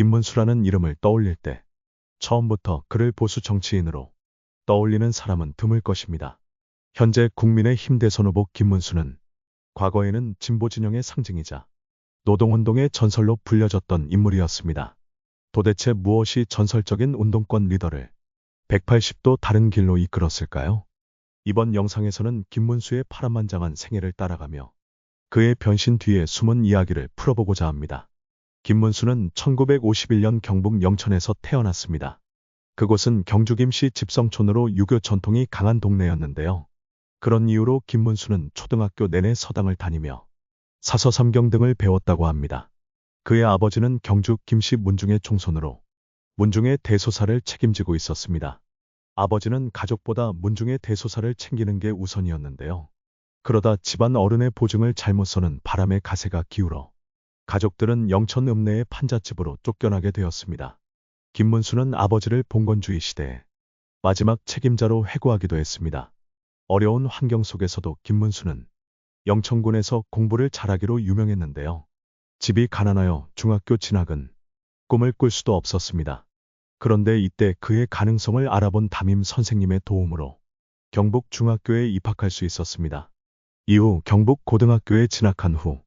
김문수라는 이름을 떠올릴 때 처음부터 그를 보수 정치인으로 떠올리는 사람은 드물 것입니다. 현재 국민의힘 대선 후보 김문수는 과거에는 진보 진영의 상징이자 노동운동의 전설로 불려졌던 인물이었습니다. 도대체 무엇이 전설적인 운동권 리더를 180도 다른 길로 이끌었을까요? 이번 영상에서는 김문수의 파란만장한 생애를 따라가며 그의 변신 뒤에 숨은 이야기를 풀어보고자 합니다. 김문수는 1951년 경북 영천에서 태어났습니다. 그곳은 경주 김씨 집성촌으로 유교 전통이 강한 동네였는데요. 그런 이유로 김문수는 초등학교 내내 서당을 다니며 사서 삼경 등을 배웠다고 합니다. 그의 아버지는 경주 김씨 문중의 총손으로 문중의 대소사를 책임지고 있었습니다. 아버지는 가족보다 문중의 대소사를 챙기는 게 우선이었는데요. 그러다 집안 어른의 보증을 잘못 서는 바람에 가세가 기울어 가족들은 영천 읍내의 판잣집으로 쫓겨나게 되었습니다. 김문수는 아버지를 봉건주의 시대에 마지막 책임자로 회고하기도 했습니다. 어려운 환경 속에서도 김문수는 영천군에서 공부를 잘하기로 유명했는데요. 집이 가난하여 중학교 진학은 꿈을 꿀 수도 없었습니다. 그런데 이때 그의 가능성을 알아본 담임 선생님의 도움으로 경북 중학교에 입학할 수 있었습니다. 이후 경북 고등학교에 진학한 후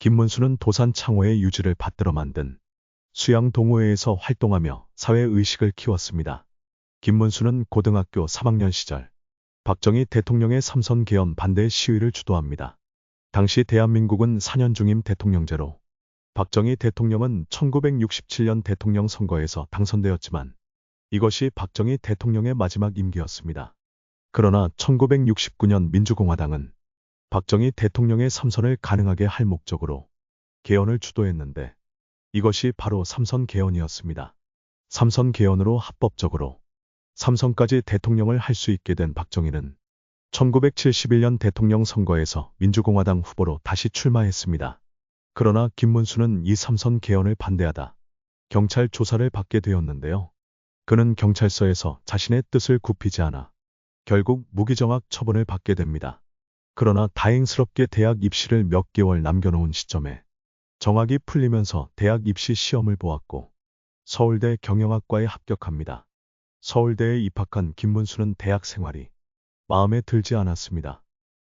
김문수는 도산 창호의 유지를 받들어 만든 수양 동호회에서 활동하며 사회의식을 키웠습니다. 김문수는 고등학교 3학년 시절 박정희 대통령의 삼선 개헌 반대 시위를 주도합니다. 당시 대한민국은 4년 중임 대통령제로 박정희 대통령은 1967년 대통령 선거에서 당선되었지만 이것이 박정희 대통령의 마지막 임기였습니다. 그러나 1969년 민주공화당은 박정희 대통령의 삼선을 가능하게 할 목적으로 개헌을 주도했는데 이것이 바로 삼선 개헌이었습니다. 삼선 개헌으로 합법적으로 삼선까지 대통령을 할 수 있게 된 박정희는 1971년 대통령 선거에서 민주공화당 후보로 다시 출마했습니다. 그러나 김문수는 이 삼선 개헌을 반대하다 경찰 조사를 받게 되었는데요. 그는 경찰서에서 자신의 뜻을 굽히지 않아 결국 무기정학 처분을 받게 됩니다. 그러나 다행스럽게 대학 입시를 몇 개월 남겨놓은 시점에 정학이 풀리면서 대학 입시 시험을 보았고 서울대 경영학과에 합격합니다. 서울대에 입학한 김문수는 대학 생활이 마음에 들지 않았습니다.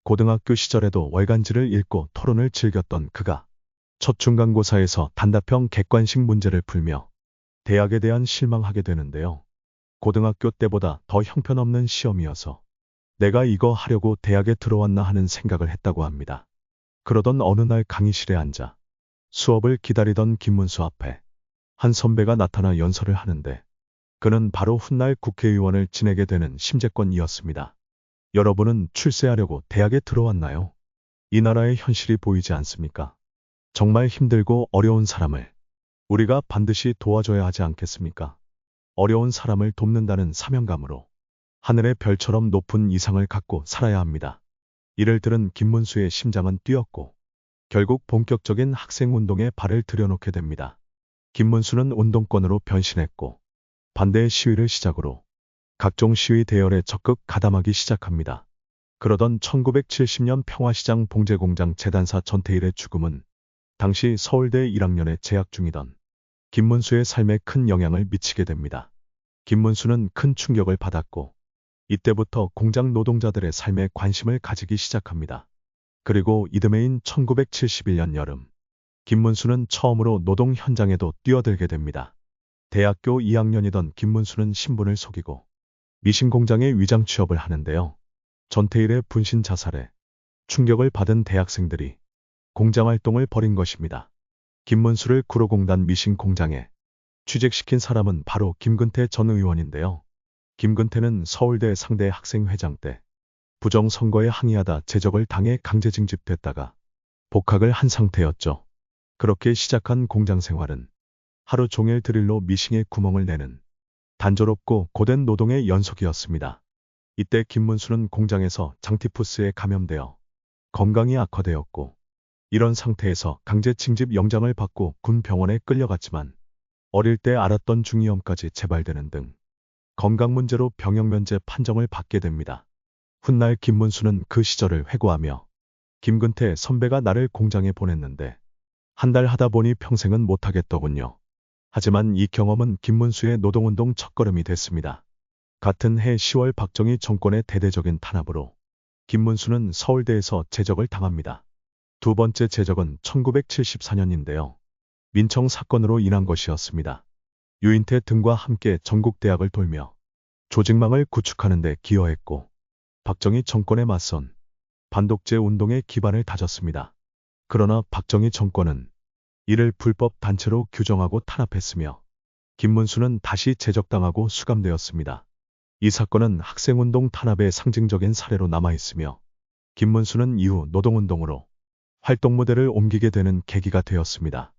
고등학교 시절에도 월간지를 읽고 토론을 즐겼던 그가 첫 중간고사에서 단답형 객관식 문제를 풀며 대학에 대한 실망하게 되는데요. 고등학교 때보다 더 형편없는 시험이어서 내가 이거 하려고 대학에 들어왔나 하는 생각을 했다고 합니다. 그러던 어느 날 강의실에 앉아 수업을 기다리던 김문수 앞에 한 선배가 나타나 연설을 하는데 그는 바로 훗날 국회의원을 지내게 되는 심재권이었습니다. 여러분은 출세하려고 대학에 들어왔나요? 이 나라의 현실이 보이지 않습니까? 정말 힘들고 어려운 사람을 우리가 반드시 도와줘야 하지 않겠습니까? 어려운 사람을 돕는다는 사명감으로 하늘의 별처럼 높은 이상을 갖고 살아야 합니다. 이를 들은 김문수의 심장은 뛰었고 결국 본격적인 학생운동에 발을 들여놓게 됩니다. 김문수는 운동권으로 변신했고 반대의 시위를 시작으로 각종 시위 대열에 적극 가담하기 시작합니다. 그러던 1970년 평화시장 봉제공장 재단사 전태일의 죽음은 당시 서울대 1학년에 재학 중이던 김문수의 삶에 큰 영향을 미치게 됩니다. 김문수는 큰 충격을 받았고 이때부터 공장 노동자들의 삶에 관심을 가지기 시작합니다. 그리고 이듬해인 1971년 여름 김문수는 처음으로 노동 현장에도 뛰어들게 됩니다. 대학교 2학년이던 김문수는 신분을 속이고 미신 공장에 위장 취업을 하는데요. 전태일의 분신 자살에 충격을 받은 대학생들이 공장 활동을 벌인 것입니다. 김문수를 구로공단 미신 공장에 취직시킨 사람은 바로 김근태 전 의원인데요. 김근태는 서울대 상대 학생회장 때 부정선거에 항의하다 제적을 당해 강제징집됐다가 복학을 한 상태였죠. 그렇게 시작한 공장 생활은 하루 종일 드릴로 미싱에 구멍을 내는 단조롭고 고된 노동의 연속이었습니다. 이때 김문수는 공장에서 장티푸스에 감염되어 건강이 악화되었고 이런 상태에서 강제 징집 영장을 받고 군 병원에 끌려갔지만 어릴 때 알았던 중이염까지 재발되는 등 건강 문제로 병역 면제 판정을 받게 됩니다. 훗날 김문수는 그 시절을 회고하며 김근태 선배가 나를 공장에 보냈는데 한 달 하다 보니 평생은 못하겠더군요. 하지만 이 경험은 김문수의 노동운동 첫걸음이 됐습니다. 같은 해 10월 박정희 정권의 대대적인 탄압으로 김문수는 서울대에서 제적을 당합니다. 두 번째 제적은 1974년인데요. 민청 사건으로 인한 것이었습니다. 유인태 등과 함께 전국 대학을 돌며 조직망을 구축하는 데 기여했고 박정희 정권에 맞선 반독재 운동의 기반을 다졌습니다. 그러나 박정희 정권은 이를 불법 단체로 규정하고 탄압했으며 김문수는 다시 제적당하고 수감되었습니다. 이 사건은 학생운동 탄압의 상징적인 사례로 남아있으며 김문수는 이후 노동운동으로 활동 무대를 옮기게 되는 계기가 되었습니다.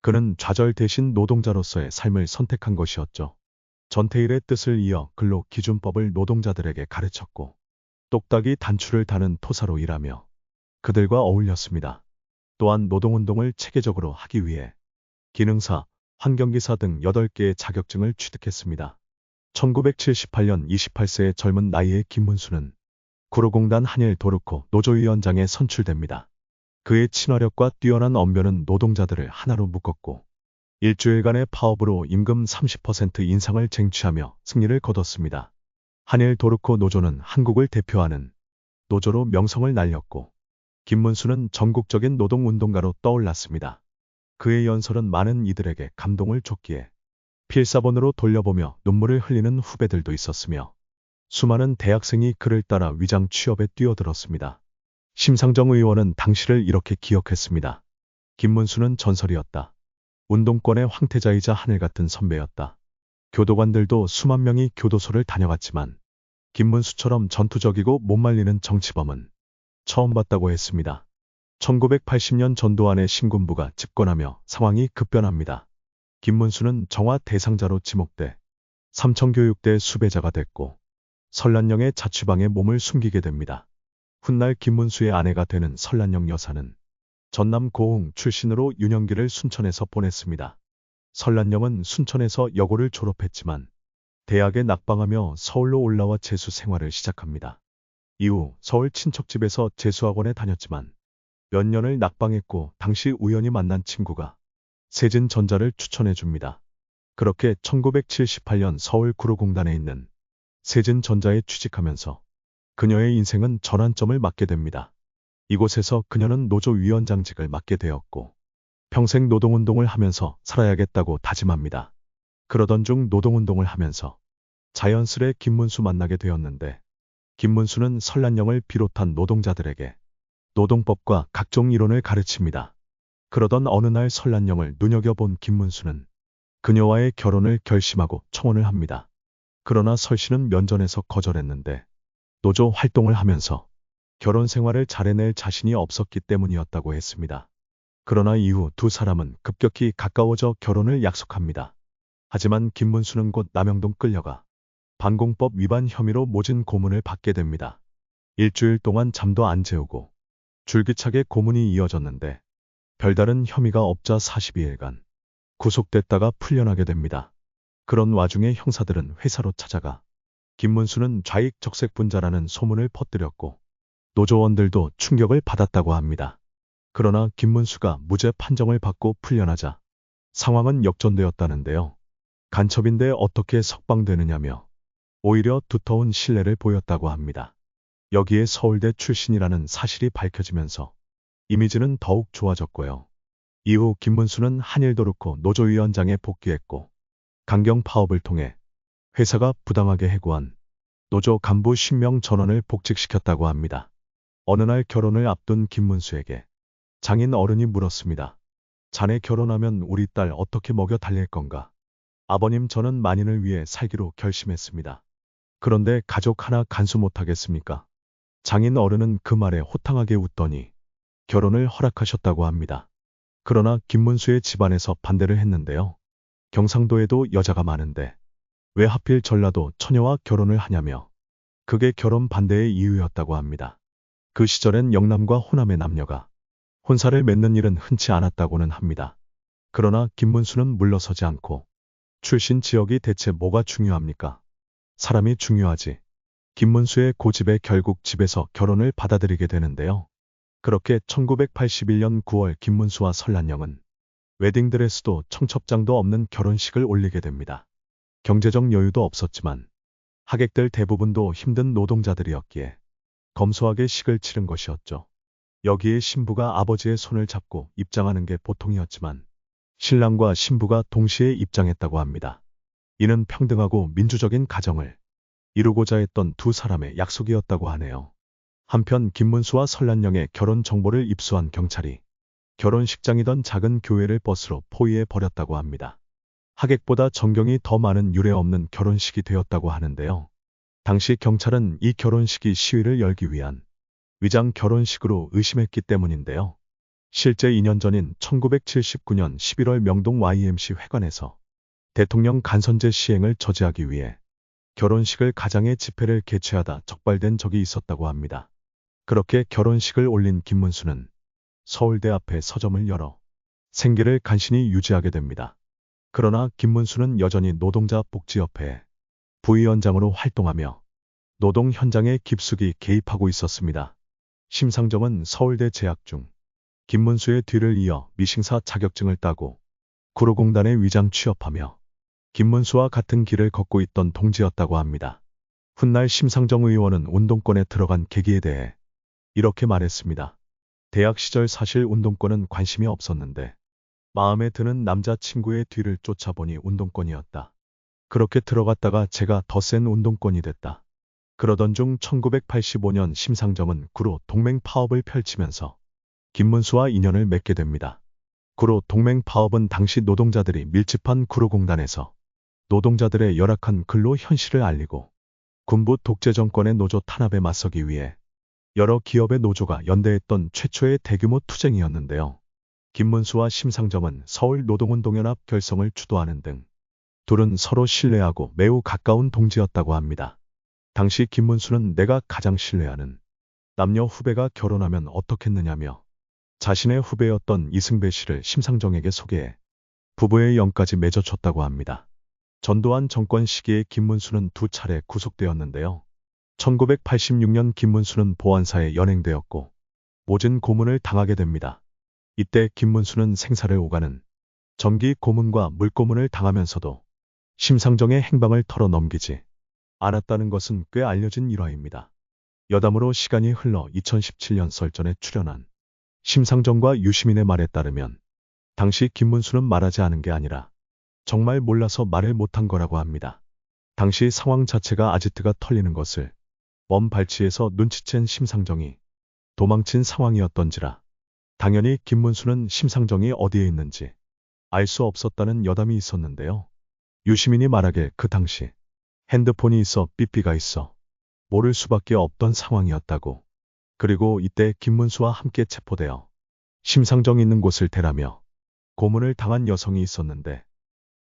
그는 좌절 대신 노동자로서의 삶을 선택한 것이었죠. 전태일의 뜻을 이어 근로 기준법을 노동자들에게 가르쳤고 똑딱이 단추를 다는 토사로 일하며 그들과 어울렸습니다. 또한 노동운동을 체계적으로 하기 위해 기능사, 환경기사 등 8개의 자격증을 취득했습니다. 1978년 28세의 젊은 나이의 김문수는 구로공단 한일 도르코 노조위원장에 선출됩니다. 그의 친화력과 뛰어난 언변은 노동자들을 하나로 묶었고 일주일간의 파업으로 임금 30% 인상을 쟁취하며 승리를 거뒀습니다. 한일 도르코 노조는 한국을 대표하는 노조로 명성을 날렸고 김문수는 전국적인 노동운동가로 떠올랐습니다. 그의 연설은 많은 이들에게 감동을 줬기에 필사본으로 돌려보며 눈물을 흘리는 후배들도 있었으며 수많은 대학생이 그를 따라 위장 취업에 뛰어들었습니다. 심상정 의원은 당시를 이렇게 기억했습니다. 김문수는 전설이었다. 운동권의 황태자이자 하늘 같은 선배였다. 교도관들도 수만 명이 교도소를 다녀갔지만 김문수처럼 전투적이고 못 말리는 정치범은 처음 봤다고 했습니다. 1980년 전두환의 신군부가 집권하며 상황이 급변합니다. 김문수는 정화 대상자로 지목돼 삼청교육대 수배자가 됐고 설란영의 자취방에 몸을 숨기게 됩니다. 훗날 김문수의 아내가 되는 설란영 여사는 전남 고흥 출신으로 윤영기를 순천에서 보냈습니다. 설란영은 순천에서 여고를 졸업했지만 대학에 낙방하며 서울로 올라와 재수 생활을 시작합니다. 이후 서울 친척집에서 재수학원에 다녔지만 몇 년을 낙방했고 당시 우연히 만난 친구가 세진전자를 추천해 줍니다. 그렇게 1978년 서울 구로공단에 있는 세진전자에 취직하면서 그녀의 인생은 전환점을 맞게 됩니다. 이곳에서 그녀는 노조위원장직을 맡게 되었고 평생 노동운동을 하면서 살아야겠다고 다짐합니다. 그러던 중 노동운동을 하면서 자연스레 김문수 만나게 되었는데 김문수는 설란영을 비롯한 노동자들에게 노동법과 각종 이론을 가르칩니다. 그러던 어느 날 설란영을 눈여겨본 김문수는 그녀와의 결혼을 결심하고 청혼을 합니다. 그러나 설씨는 면전에서 거절했는데 노조 활동을 하면서 결혼 생활을 잘해낼 자신이 없었기 때문이었다고 했습니다. 그러나 이후 두 사람은 급격히 가까워져 결혼을 약속합니다. 하지만 김문수는 곧 남영동 끌려가 반공법 위반 혐의로 모진 고문을 받게 됩니다. 일주일 동안 잠도 안 재우고 줄기차게 고문이 이어졌는데 별다른 혐의가 없자 42일간 구속됐다가 풀려나게 됩니다. 그런 와중에 형사들은 회사로 찾아가 김문수는 좌익 적색 분자라는 소문을 퍼뜨렸고 노조원들도 충격을 받았다고 합니다. 그러나 김문수가 무죄 판정을 받고 풀려나자 상황은 역전되었다는데요. 간첩인데 어떻게 석방되느냐며 오히려 두터운 신뢰를 보였다고 합니다. 여기에 서울대 출신이라는 사실이 밝혀지면서 이미지는 더욱 좋아졌고요. 이후 김문수는 한일도르코 노조위원장에 복귀했고 강경 파업을 통해 회사가 부당하게 해고한 노조 간부 10명 전원을 복직시켰다고 합니다. 어느 날 결혼을 앞둔 김문수에게 장인 어른이 물었습니다. 자네 결혼하면 우리 딸 어떻게 먹여 달랠 건가? 아버님 저는 만인을 위해 살기로 결심했습니다. 그런데 가족 하나 간수 못하겠습니까? 장인 어른은 그 말에 호탕하게 웃더니 결혼을 허락하셨다고 합니다. 그러나 김문수의 집안에서 반대를 했는데요. 경상도에도 여자가 많은데 왜 하필 전라도 처녀와 결혼을 하냐며 그게 결혼 반대의 이유였다고 합니다. 그 시절엔 영남과 호남의 남녀가 혼사를 맺는 일은 흔치 않았다고는 합니다. 그러나 김문수는 물러서지 않고 출신 지역이 대체 뭐가 중요합니까? 사람이 중요하지. 김문수의 고집에 결국 집에서 결혼을 받아들이게 되는데요. 그렇게 1981년 9월 김문수와 설란영은 웨딩드레스도 청첩장도 없는 결혼식을 올리게 됩니다. 경제적 여유도 없었지만 하객들 대부분도 힘든 노동자들이었기에 검소하게 식을 치른 것이었죠. 여기에 신부가 아버지의 손을 잡고 입장하는 게 보통이었지만 신랑과 신부가 동시에 입장했다고 합니다. 이는 평등하고 민주적인 가정을 이루고자 했던 두 사람의 약속이었다고 하네요. 한편 김문수와 설란영의 결혼 정보를 입수한 경찰이 결혼식장이던 작은 교회를 버스로 포위해 버렸다고 합니다. 하객보다 전경이 더 많은 유례 없는 결혼식이 되었다고 하는데요. 당시 경찰은 이 결혼식이 시위를 열기 위한 위장 결혼식으로 의심했기 때문인데요. 실제 2년 전인 1979년 11월 명동 YMC 회관에서 대통령 간선제 시행을 저지하기 위해 결혼식을 가장의 집회를 개최하다 적발된 적이 있었다고 합니다. 그렇게 결혼식을 올린 김문수는 서울대 앞에 서점을 열어 생계를 간신히 유지하게 됩니다. 그러나 김문수는 여전히 노동자 복지협회 부위원장으로 활동하며 노동 현장에 깊숙이 개입하고 있었습니다. 심상정은 서울대 재학 중 김문수의 뒤를 이어 미싱사 자격증을 따고 구로공단에 위장 취업하며 김문수와 같은 길을 걷고 있던 동지였다고 합니다. 훗날 심상정 의원은 운동권에 들어간 계기에 대해 이렇게 말했습니다. 대학 시절 사실 운동권은 관심이 없었는데 마음에 드는 남자친구의 뒤를 쫓아보니 운동권이었다. 그렇게 들어갔다가 제가 더 센 운동권이 됐다. 그러던 중 1985년 심상정은 구로 동맹 파업을 펼치면서 김문수와 인연을 맺게 됩니다. 구로 동맹 파업은 당시 노동자들이 밀집한 구로공단에서 노동자들의 열악한 근로 현실을 알리고 군부 독재 정권의 노조 탄압에 맞서기 위해 여러 기업의 노조가 연대했던 최초의 대규모 투쟁이었는데요. 김문수와 심상정은 서울 노동운동연 합 결성을 주도하는 등 둘은 서로 신뢰하고 매우 가까운 동지였다고 합니다. 당시 김문수는 내가 가장 신뢰하는 남녀 후배가 결혼하면 어떻겠느냐며 자신의 후배였던 이승배 씨를 심상정에게 소개해 부부의 영까지 맺어줬다고 합니다. 전두환 정권 시기에 김문수는 두 차례 구속되었는데요. 1986년 김문수는 보안사에 연행되었고 모진 고문을 당하게 됩니다. 이때 김문수는 생사를 오가는 전기 고문과 물고문을 당하면서도 심상정의 행방을 털어넘기지 않았다는 것은 꽤 알려진 일화입니다. 여담으로 시간이 흘러 2017년 설전에 출연한 심상정과 유시민의 말에 따르면 당시 김문수는 말하지 않은 게 아니라 정말 몰라서 말을 못한 거라고 합니다. 당시 상황 자체가 아지트가 털리는 것을 먼 발치에서 눈치챈 심상정이 도망친 상황이었던지라 당연히 김문수는 심상정이 어디에 있는지 알 수 없었다는 여담이 있었는데요. 유시민이 말하길 그 당시 핸드폰이 있어 삐삐가 있어 모를 수밖에 없던 상황이었다고. 그리고 이때 김문수와 함께 체포되어 심상정 있는 곳을 대라며 고문을 당한 여성이 있었는데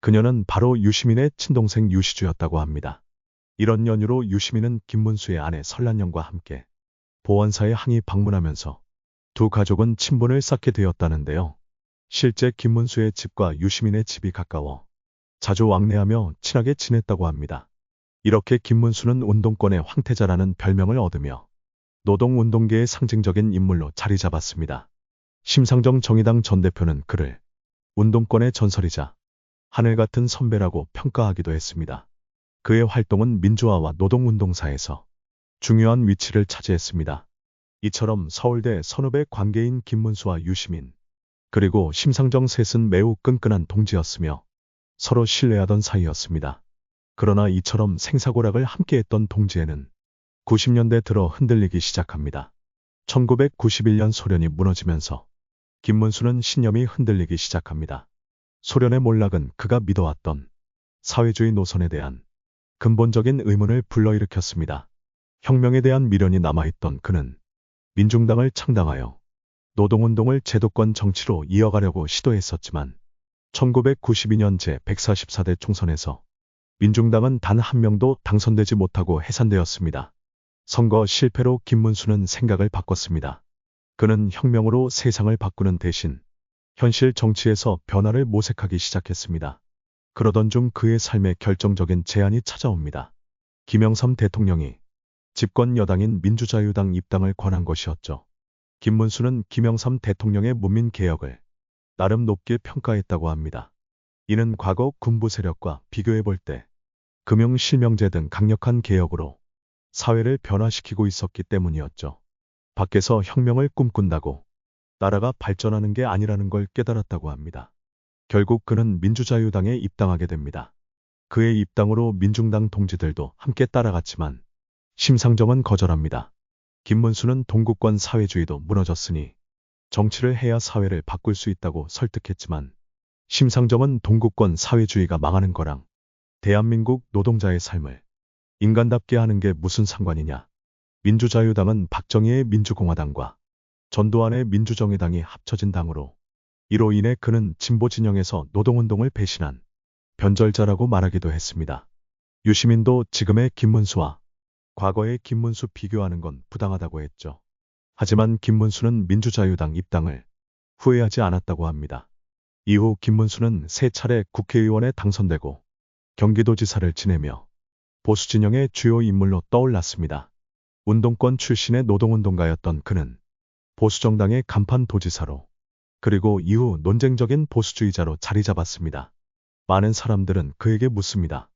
그녀는 바로 유시민의 친동생 유시주였다고 합니다. 이런 연유로 유시민은 김문수의 아내 설란영과 함께 보안사에 항의 방문하면서 두 가족은 친분을 쌓게 되었다는데요. 실제 김문수의 집과 유시민의 집이 가까워 자주 왕래하며 친하게 지냈다고 합니다. 이렇게 김문수는 운동권의 황태자라는 별명을 얻으며 노동운동계의 상징적인 인물로 자리 잡았습니다. 심상정 정의당 전 대표는 그를 운동권의 전설이자 하늘 같은 선배라고 평가하기도 했습니다. 그의 활동은 민주화와 노동운동사에서 중요한 위치를 차지했습니다. 이처럼 서울대 선후배 관계인 김문수와 유시민, 그리고 심상정 셋은 매우 끈끈한 동지였으며 서로 신뢰하던 사이였습니다. 그러나 이처럼 생사고락을 함께했던 동지에는 90년대 들어 흔들리기 시작합니다. 1991년 소련이 무너지면서 김문수는 신념이 흔들리기 시작합니다. 소련의 몰락은 그가 믿어왔던 사회주의 노선에 대한 근본적인 의문을 불러일으켰습니다. 혁명에 대한 미련이 남아있던 그는 민중당을 창당하여 노동운동을 제도권 정치로 이어가려고 시도했었지만 1992년 제144대 총선에서 민중당은 단 한 명도 당선되지 못하고 해산되었습니다. 선거 실패로 김문수는 생각을 바꿨습니다. 그는 혁명으로 세상을 바꾸는 대신 현실 정치에서 변화를 모색하기 시작했습니다. 그러던 중 그의 삶에 결정적인 제안이 찾아옵니다. 김영삼 대통령이 집권 여당인 민주자유당 입당을 권한 것이었죠. 김문수는 김영삼 대통령의 문민 개혁을 나름 높게 평가했다고 합니다. 이는 과거 군부 세력과 비교해 볼 때 금융 실명제 등 강력한 개혁으로 사회를 변화시키고 있었기 때문이었죠. 밖에서 혁명을 꿈꾼다고 나라가 발전하는 게 아니라는 걸 깨달았다고 합니다. 결국 그는 민주자유당에 입당하게 됩니다. 그의 입당으로 민중당 동지들도 함께 따라갔지만 심상정은 거절합니다. 김문수는 동구권 사회주의도 무너졌으니 정치를 해야 사회를 바꿀 수 있다고 설득했지만 심상정은 동구권 사회주의가 망하는 거랑 대한민국 노동자의 삶을 인간답게 하는 게 무슨 상관이냐. 민주자유당은 박정희의 민주공화당과 전두환의 민주정의당이 합쳐진 당으로 이로 인해 그는 진보 진영에서 노동운동을 배신한 변절자라고 말하기도 했습니다. 유시민도 지금의 김문수와 과거의 김문수 비교하는 건 부당하다고 했죠. 하지만 김문수는 민주자유당 입당을 후회하지 않았다고 합니다. 이후 김문수는 세 차례 국회의원에 당선되고 경기도지사를 지내며 보수 진영의 주요 인물로 떠올랐습니다. 운동권 출신의 노동운동가였던 그는 보수정당의 간판 도지사로 그리고 이후 논쟁적인 보수주의자로 자리 잡았습니다. 많은 사람들은 그에게 묻습니다.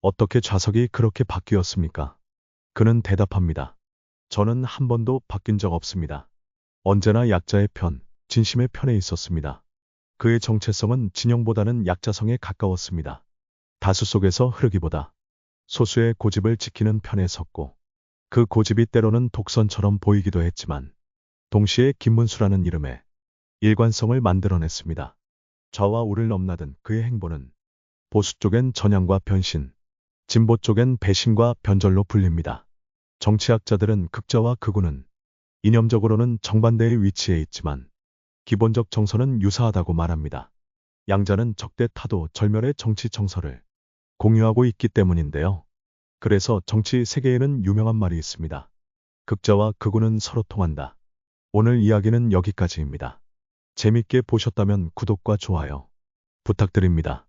어떻게 좌석이 그렇게 바뀌었습니까? 그는 대답합니다. 저는 한 번도 바뀐 적 없습니다. 언제나 약자의 편, 진심의 편에 있었습니다. 그의 정체성은 진영보다는 약자성에 가까웠습니다. 다수 속에서 흐르기보다 소수의 고집을 지키는 편에 섰고 그 고집이 때로는 독선처럼 보이기도 했지만 동시에 김문수라는 이름에 일관성을 만들어냈습니다. 좌와 우를 넘나든 그의 행보는 보수 쪽엔 전향과 변신, 진보 쪽엔 배신과 변절로 불립니다. 정치학자들은 극자와 극우는 이념적으로는 정반대의 위치에 있지만 기본적 정서는 유사하다고 말합니다. 양자는 적대 타도 절멸의 정치 정서를 공유하고 있기 때문인데요. 그래서 정치 세계에는 유명한 말이 있습니다. 극자와 극우는 서로 통한다. 오늘 이야기는 여기까지입니다. 재밌게 보셨다면 구독과 좋아요 부탁드립니다.